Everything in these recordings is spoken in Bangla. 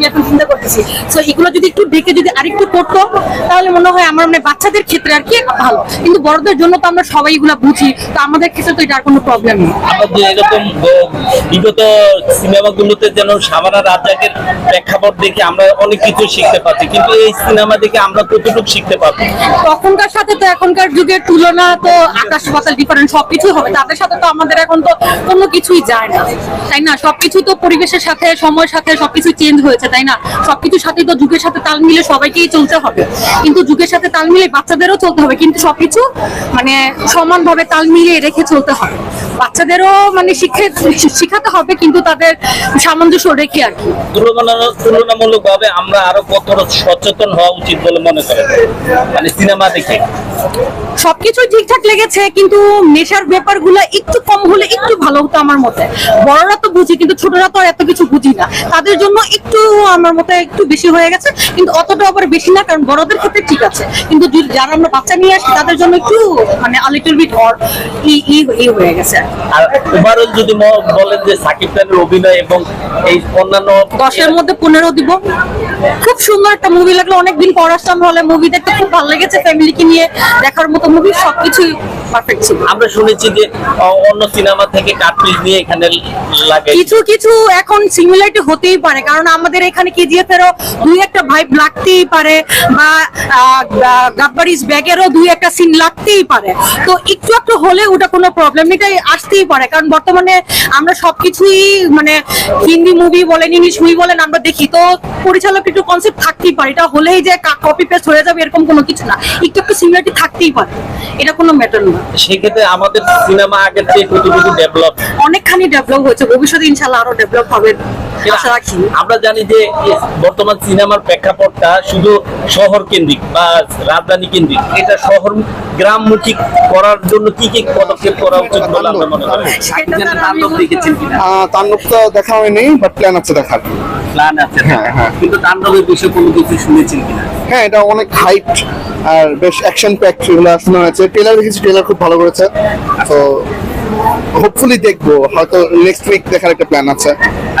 আমি এখন চিন্তা করতেছি তো এগুলো যদি একটু দেখে যদি আরেকটু করতো তাহলে মনে হয় আমার মানে বাচ্চাদের ক্ষেত্রে আর কি ভালো। কিন্তু বড়দের জন্য তো আমরা সবাই এগুলো বুঝি তো আমাদের ক্ষেত্রে তো এটা আর কোনো প্রবলেম নেই। এরকম বিগত সিনেমাগুলোতে যেন সাবানা রাজ্জাকের প্রেক্ষাপট দেখে আমরা অনেক কিছু শিখতে কিন্তু এই সিনেমা দেখে আমরা কতটুকু শিখতে তখনকার সাথে তো এখনকার যুগের তুলনা তো আকাশ পাতাল ডিফারেন্ট সবকিছু হবে। তাদের সাথে তো আমাদের এখন তো কোনো কিছুই যায় না। তাই না? সবকিছু তো পরিবেশের সাথে সময়ের সাথে সবকিছু চেঞ্জ হয়েছে তাই না? সবকিছুর সাথে তো যুগের সাথে তাল মিলে সবাইকেই চলতে হবে। কিন্তু যুগের সাথে তাল মিলে বাচ্চাদেরও চলতে হবে, কিন্তু সবকিছু মানে সমানভাবে তাল মিলিয়ে রেখে চলতে হবে বাচ্চাদেরও মানে শিখে শিখাতে হবে কিন্তু তাদের সামঞ্জস্য রেখে আর কি। তুলনা- তুলনামূলক ভাবে আমরা আরও কতটা সচেতন হওয়া উচিত বলে মনে করেন? মানে সিনেমা দেখে। সবকিছু ঠিকঠাক লেগেছে কিন্তু নেশার ব্যাপারগুলো একটু কম হলে একটু ভালো হতো আমার মতে। বড়রা তো বুঝি কিন্তু ছোটরা তো আর এত কিছু বুঝি না। তাদের জন্য একটু আমার মতে একটু বেশি হয়ে গেছে কিন্তু অতটা আবার বেশি না কারণ বড়দের ক্ষেত্রে ঠিক আছে। কিন্তু যারা আমরা বাচ্চা নিয়ে আসি তাদের জন্য একটু মানে আলিটল বিট অর ই ই ই হয়ে গেছে আর ওভারঅল যদি বলেন যে সাকিব খানের অভিনয় এবং এই অন্যান্য দশের মধ্যে পনেরো দিব। খুব সুন্দর একটা মুভি লাগল। অনেকদিন পর আসলাম হলে মুভি দেখতে খুব ভালো লেগেছে। ফ্যামিলিকে নিয়ে দেখার মতো মুভি সবকিছুই পারফেক্ট ছিল। আমরা শুনেছি যে অন্য সিনেমা থেকে কাটপিস নিয়ে এখানে লাগে। কিছু কিছু এখন সিমিলারিটি হতেই পারে। কারণ আমাদের এখানে কেজিএফ এরও দুই একটা ভাইব লাগতেই পারে বা গাব্বারিস ব্যাগেরও দুই একটা সিন লাগতেই পারে। তো একটু একটু হলে ওটা কোনো প্রবলেম এটাই আসতেই পারে। কারণ বর্তমানে আমরা সবকিছুই মানে হিন্দি মুভি বলেন ইংলিশ মুভি বলেন আমরা দেখি। তো পরিচালক একটু কনসেপ্ট থাকতেই পারে। এটা হলেই যে কপি পেস্ট হয়ে যাবে এরকম কোনো কিছু না। একটু একটু সিমিলারিটি থাকতেই পারে। এটা কোনো ম্যাটার না। সেক্ষেত্রে আমাদের সিনেমা আগের থেকে কতটুকু ডেভেলপ অনেকখানি ডেভেলপ হয়েছে ভবিষ্যতে ইনশাল্লাহ আরও ডেভেলপ হবে আমরা জানি যে বর্তমান সিনেমার প্রেক্ষাপটটা শুধু শহর কেন্দ্রিক বা রাজধানী কেন্দ্রিক এটা শহর গ্রামমুখী করার জন্য কি কি পদক্ষেপ করা উচিত বলে আমরা মনে করি? সেটা তো দেখা হয়নি বাট প্ল্যান আছে দেখার। প্ল্যান আছে। হ্যাঁ, হ্যাঁ। কিন্তু তাণ্ডবের বিষয়ে কোনো কিছু শুনেছেন কিনা? হ্যাঁ এটা অনেক হাইট আর বেশ অ্যাকশন প্যাক এগুলো শোনা হয়েছে ট্রেলার দেখেছি ট্রেলার খুব ভালো করেছে। তো হোপফুলি দেখব। হয়তো নেক্সট উইক দেখার একটা প্ল্যান আছে।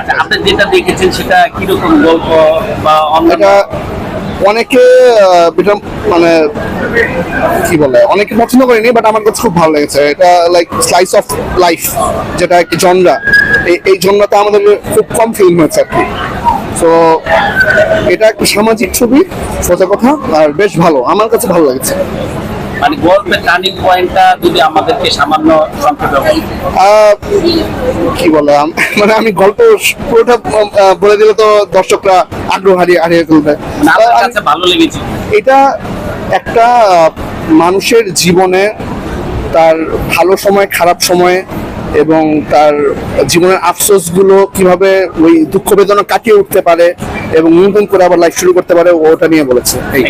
আচ্ছা আপনি যেটা দেখেছেন সেটা কীরকম গল্প বা এটা অনেকে এটা মানে কি বলে অনেকে পছন্দ করেনি বাট আমার কাছে খুব ভালো লেগেছে। এটা লাইক স্লাইস অফ লাইফ যেটা একটি জনরা এই এই জনরাতে আমাদের খুব কম ফিল্ম হয়েছে আর কি। তো এটা একটা সামাজিক ছবি সোজা কথা আর বেশ ভালো আমার কাছে ভালো লেগেছে। মানে গল্পের টার্নিং পয়েন্টটা যদি আমাদেরকে সামান্য কি বলে আম- মানে আমি গল্প পুরোটা বলে দিলে তো দর্শকরা আগ্রহ হারিয়ে হারিয়ে ফেলবে। মানে ভালো লেগেছে। এটা একটা মানুষের জীবনে তার ভালো সময় খারাপ সময় এবং তার জীবনের আফসোসগুলো কীভাবে ওই দুঃখ বেদনা কাটিয়ে উঠতে পারে এবং নতুন করে আবার লাইফ শুরু করতে পারে ওটা নিয়ে বলেছে এই.